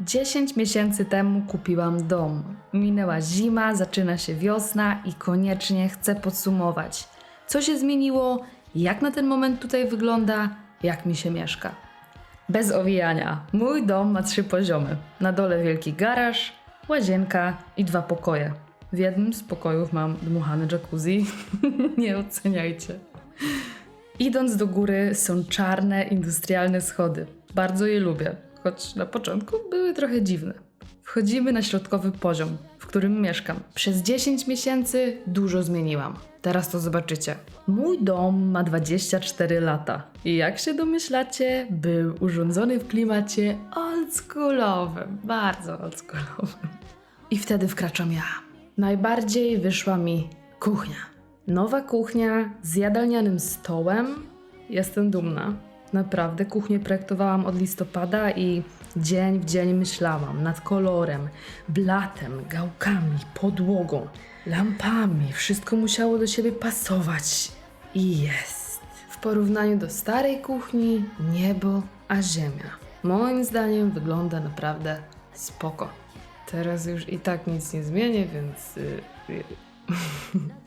10 miesięcy temu kupiłam dom. Minęła zima, zaczyna się wiosna i koniecznie chcę podsumować. Co się zmieniło, jak na ten moment tutaj wygląda, jak mi się mieszka. Bez owijania. Mój dom ma trzy poziomy. Na dole wielki garaż, łazienka i dwa pokoje. W jednym z pokojów mam dmuchany jacuzzi. Nie oceniajcie. Idąc do góry są czarne, industrialne schody. Bardzo je lubię, choć na początku były trochę dziwne. Wchodzimy na środkowy poziom, w którym mieszkam. Przez 10 miesięcy dużo zmieniłam. Teraz to zobaczycie. Mój dom ma 24 lata i jak się domyślacie, był urządzony w klimacie oldschoolowym, bardzo oldschoolowym. I wtedy wkraczam ja. Najbardziej wyszła mi kuchnia. Nowa kuchnia z jadalnianym stołem. Jestem dumna. Naprawdę kuchnię projektowałam od listopada i dzień w dzień myślałam nad kolorem, blatem, gałkami, podłogą, lampami. Wszystko musiało do siebie pasować. I jest. W porównaniu do starej kuchni, niebo a ziemia. Moim zdaniem wygląda naprawdę spoko. Teraz już i tak nic nie zmienię, więc. y, y,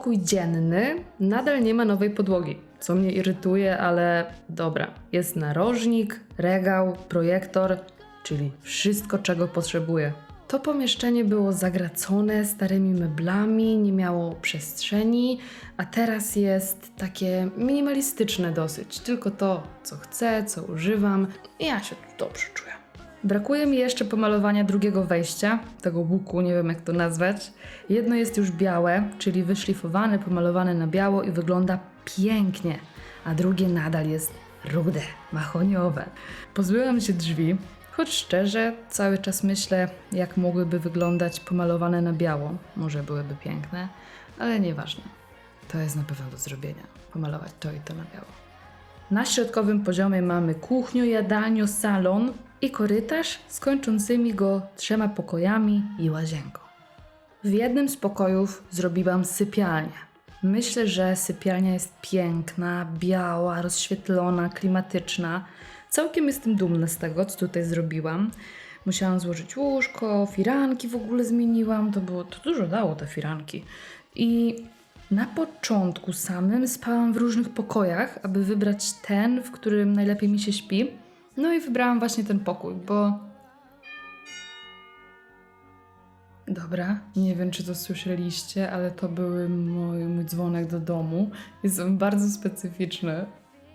Pokój dzienny nadal nie ma nowej podłogi, co mnie irytuje, ale dobra. Jest narożnik, regał, projektor, czyli wszystko, czego potrzebuję. To pomieszczenie było zagracone starymi meblami, nie miało przestrzeni, a teraz jest takie minimalistyczne dosyć. Tylko to, co chcę, co używam. Ja się dobrze czuję. Brakuje mi jeszcze pomalowania drugiego wejścia, tego łuku, nie wiem jak to nazwać. Jedno jest już białe, czyli wyszlifowane, pomalowane na biało i wygląda pięknie, a drugie nadal jest rude, mahoniowe. Pozbyłam się drzwi, choć szczerze cały czas myślę, jak mogłyby wyglądać pomalowane na biało. Może byłyby piękne, ale nieważne. To jest na pewno do zrobienia. Pomalować to i to na biało. Na środkowym poziomie mamy kuchnię, jadalnię, salon i korytarz z kończącymi go trzema pokojami i łazienką. W jednym z pokojów zrobiłam sypialnię. Myślę, że sypialnia jest piękna, biała, rozświetlona, klimatyczna. Całkiem jestem dumna z tego, co tutaj zrobiłam. Musiałam złożyć łóżko, firanki w ogóle zmieniłam. To było to dużo dało te firanki. I na początku samym spałam w różnych pokojach, aby wybrać ten, w którym najlepiej mi się śpi. No i wybrałam właśnie ten pokój, bo. Dobra, nie wiem czy to słyszeliście, ale to był mój, mój dzwonek do domu. Jest on bardzo specyficzny.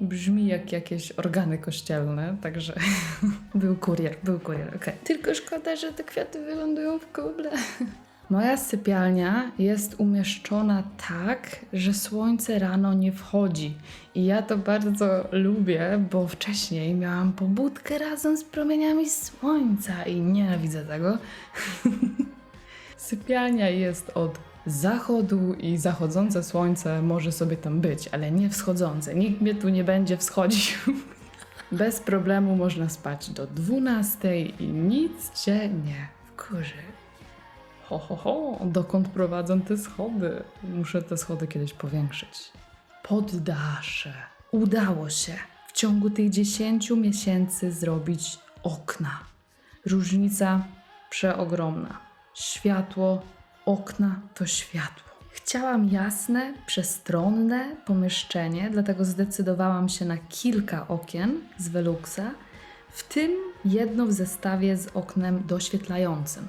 Brzmi jak jakieś organy kościelne, także był kurier, był kurier, okej. Tylko szkoda, że te kwiaty wylądują w kuble. Moja sypialnia jest umieszczona tak, że słońce rano nie wchodzi. I ja to bardzo lubię, bo wcześniej miałam pobudkę razem z promieniami słońca i nienawidzę tego. Sypialnia jest od zachodu i zachodzące słońce może sobie tam być, ale nie wschodzące. Nikt mnie tu nie będzie wschodził. Bez problemu można spać do 12 i nic cię nie wkurzy. Ho, ho, ho, dokąd prowadzą te schody? Muszę te schody kiedyś powiększyć. Poddasze. Udało się w ciągu tych 10 miesięcy zrobić okna. Różnica przeogromna. Światło, okna to światło. Chciałam jasne, przestronne pomieszczenie, dlatego zdecydowałam się na kilka okien z Veluxa, w tym jedno w zestawie z oknem doświetlającym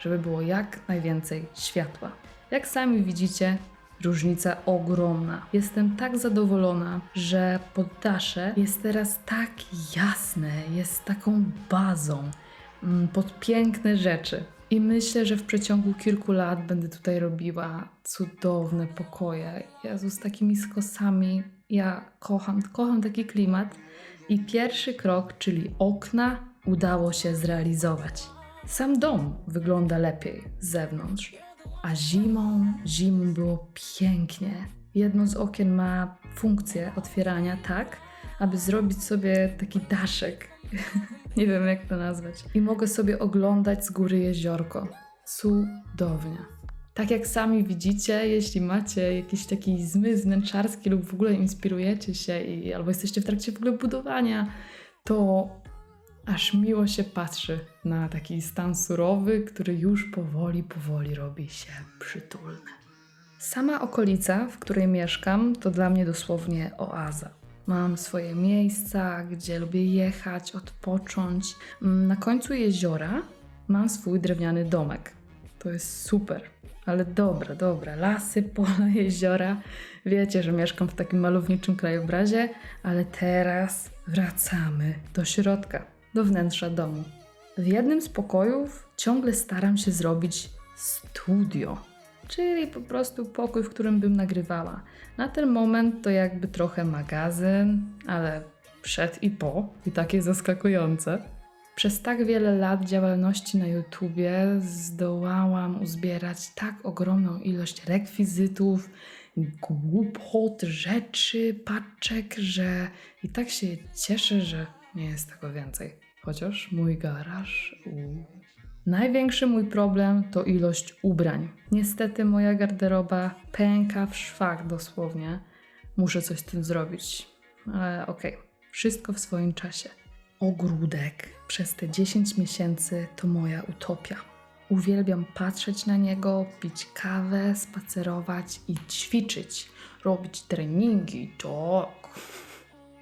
żeby było jak najwięcej światła. Jak sami widzicie, różnica ogromna. Jestem tak zadowolona, że poddasze jest teraz tak jasne, jest taką bazą mm, pod piękne rzeczy. I myślę, że w przeciągu kilku lat będę tutaj robiła cudowne pokoje. Jezu, z takimi skosami. Ja kocham, kocham taki klimat. I pierwszy krok, czyli okna, udało się zrealizować. Sam dom wygląda lepiej z zewnątrz, a zimą, zimą było pięknie. Jedno z okien ma funkcję otwierania tak, aby zrobić sobie taki daszek. Nie wiem jak to nazwać. I mogę sobie oglądać z góry jeziorko. Cudownie. Tak jak sami widzicie, jeśli macie jakiś taki zmysł wnętrzarski lub w ogóle inspirujecie się i, albo jesteście w trakcie w ogóle budowania, to aż miło się patrzy na taki stan surowy, który już powoli, powoli robi się przytulny. Sama okolica, w której mieszkam, to dla mnie dosłownie oaza. Mam swoje miejsca, gdzie lubię jechać, odpocząć. Mm, Na końcu jeziora mam swój drewniany domek. To jest super, ale dobra, dobra. Lasy, pola, jeziora. Wiecie, że mieszkam w takim malowniczym krajobrazie, ale teraz wracamy do środka, do wnętrza domu. W jednym z pokojów ciągle staram się zrobić studio, czyli po prostu pokój, w którym bym nagrywała. Na ten moment to jakby trochę magazyn, ale przed i po, i takie zaskakujące. Przez tak wiele lat działalności na YouTubie zdołałam uzbierać tak ogromną ilość rekwizytów, głupot, rzeczy, paczek, że i tak się cieszę, że nie jest tego więcej. Chociaż mój garaż. Największy mój problem to ilość ubrań. Niestety moja garderoba pęka w szwach dosłownie. Muszę coś z tym zrobić. Ale okej, wszystko w swoim czasie. Ogródek przez te 10 miesięcy to moja utopia. Uwielbiam patrzeć na niego, pić kawę, spacerować i ćwiczyć, robić treningi, tak.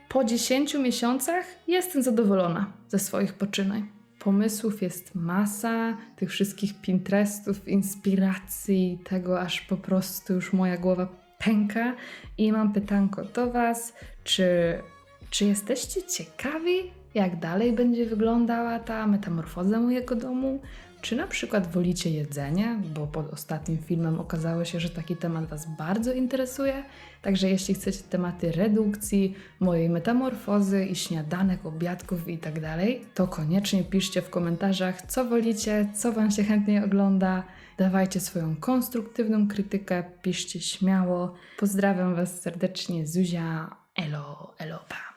Po 10 miesiącach jestem zadowolona ze swoich poczynań. Pomysłów jest masa, tych wszystkich Pinterestów, inspiracji, tego aż po prostu już moja głowa pęka. I mam pytanko do Was, czy, czy jesteście ciekawi, jak dalej będzie wyglądała ta metamorfoza mojego domu? Czy na przykład wolicie jedzenie, bo pod ostatnim filmem okazało się, że taki temat Was bardzo interesuje. Także jeśli chcecie tematy redukcji, mojej metamorfozy i śniadanek, obiadków i tak dalej, to koniecznie piszcie w komentarzach, co wolicie, co Wam się chętniej ogląda. Dawajcie swoją konstruktywną krytykę, piszcie śmiało. Pozdrawiam Was serdecznie, Zuzia. Elo, elo, pa.